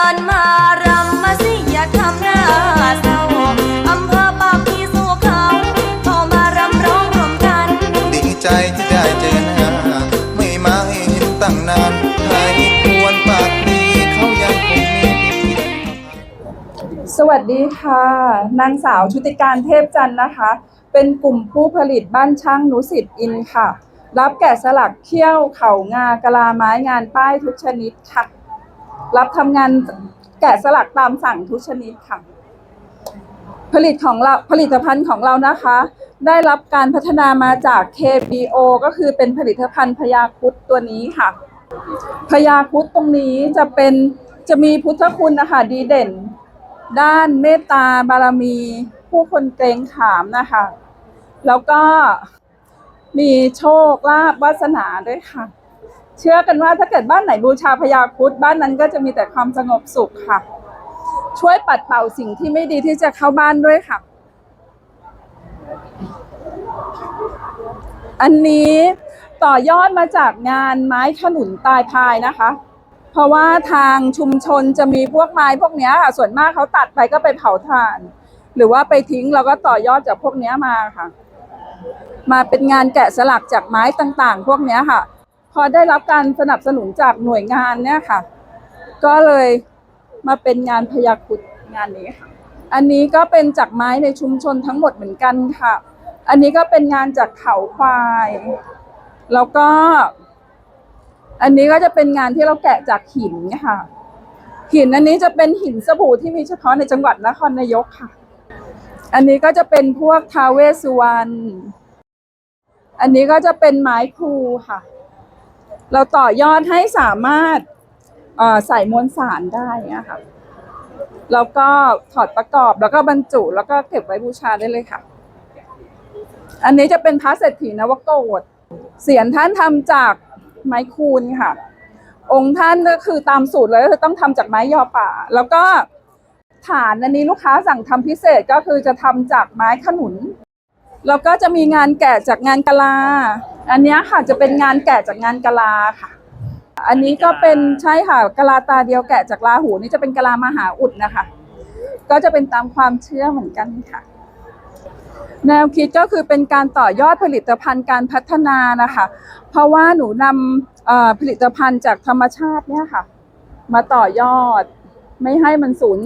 ดินมารำมาสิอย่าทำหน้าเศร้าอำเภอปากพี่สู่เขาเข้ามารำร้องรวมกัน ดีใจที่ได้เจอหน้าไม่มาให้เห็นตั้งนานใครควรปากดีเขายังคงมีพิธีสวัสดีค่ะ นางสาวชุติการเทพจันทร์นะคะ เป็นกลุ่มผู้ผลิตบ้านช่างนุสิตอินค่ะ รับแกะสลักเขี้ยวเข่างากะลาไม้งานป้ายทุกชนิดค่ะ รับทำงานแกะสลักตามสั่งทุกชนิดค่ะ ผลิตของเราผลิตภัณฑ์ของเรานะคะ ได้รับการพัฒนามาจาก KBO ก็คือเป็นผลิตภัณฑ์พยาคุดตัวนี้ค่ะพยาคุดตรงนี้จะเป็นจะมีพุทธคุณนะคะดีเด่น ด้านเมตตาบารมี ผู้คนเกรงขามนะคะ แล้วก็มีโชคลาภวาสนาด้วยค่ะ เชื่อกันว่าถ้าเกิดบ้านไหนบูชาพญาครุดบ้านนั้นก็จะมีแต่ความสงบสุขค่ะ ช่วยปัดเป่าสิ่งที่ไม่ดีที่จะเข้าบ้านด้วยค่ะ อันนี้ต่อยอดมาจากงานไม้ขนุนตายพายนะคะ เพราะว่าทางชุมชนจะมีพวกไม้พวกนี้ค่ะส่วนมากเขาตัดไปก็ไปเผาถ่าน หรือว่าไปทิ้งเราก็ต่อยอดจากพวกนี้มาค่ะ มาเป็นงานแกะสลักจากไม้ต่างๆ พวกนี้ค่ะ พอได้รับการสนับสนุนจากหน่วยงานเนี่ยค่ะ ก็เลยมาเป็นงานพยาครุดงานนี้ค่ะ อันนี้ก็เป็นจากไม้ในชุมชนทั้งหมดเหมือนกันค่ะ อันนี้ก็เป็นงานจากเขาควาย แล้วก็ อันนี้ก็จะเป็นงานที่เราแกะจากหินค่ะ หินอันนี้จะเป็นหินสบู่ที่มีเฉพาะในจังหวัดนครนายกค่ะ อันนี้ก็จะเป็นพวกทาวเวสสุวรรณ อันนี้ก็จะเป็นไม้ครูค่ะ เราต่อยอดให้สามารถใส่มวลสารได้นะคะแล้วก็ถอดประกอบแล้วก็บรรจุแล้วก็เก็บไว้บูชาได้เลยค่ะ อันนี้จะเป็นพระเศรษฐีนวโกฏเสียนท่านทำจากไม้คูนค่ะ องค์ท่านก็คือตามสูตรเลยก็คือต้องทำจากไม้ยอป่า แล้วก็ฐานอันนี้ลูกค้าสั่งทำพิเศษก็คือจะทำจากไม้ขนุน แล้วก็จะมีงานแกะจากงานกะลา อันเนี้ยค่ะจะเป็นงานแกะจากงานกะลาค่ะ อันนี้ก็เป็นใช่ค่ะกะลาตาเดียวแกะจากลาหูนี่จะเป็นกะลามหาอุดนะคะ ก็จะเป็นตามความเชื่อเหมือนกันค่ะ แนวคิดก็คือเป็นการต่อยอดผลิตภัณฑ์การพัฒนานะคะ เพราะว่าหนูนำเอ่อผลิตภัณฑ์จากธรรมชาติเนี่ยค่ะ มาต่อยอดไม่ให้มันสูญ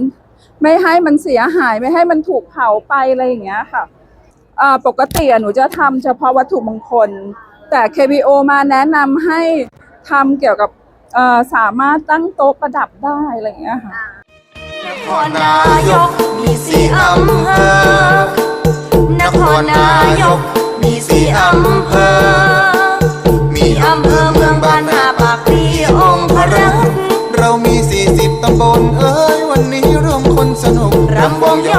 ไม่ให้มันเสียหายไม่ให้มันถูกเผาไปอะไรอย่างเงี้ยค่ะเอ่อปกติอะหนูจะทำเฉพาะวัตถุมงคล แต่ KBO มาแนะนำให้ทำเกี่ยวกับเอ่อสามารถตั้งโต๊ะประดับได้อะไรอย่างเงี้ยค่ะนครนายกมีสี่อำเภอนครนายกมีสี่อำเภอ มีอำเภอเมืองบ้านนาปากพลีองค์พระรัตน์เรามี40ตำบลเอ้ยวันนี้รวมคนสนุกรำวงโย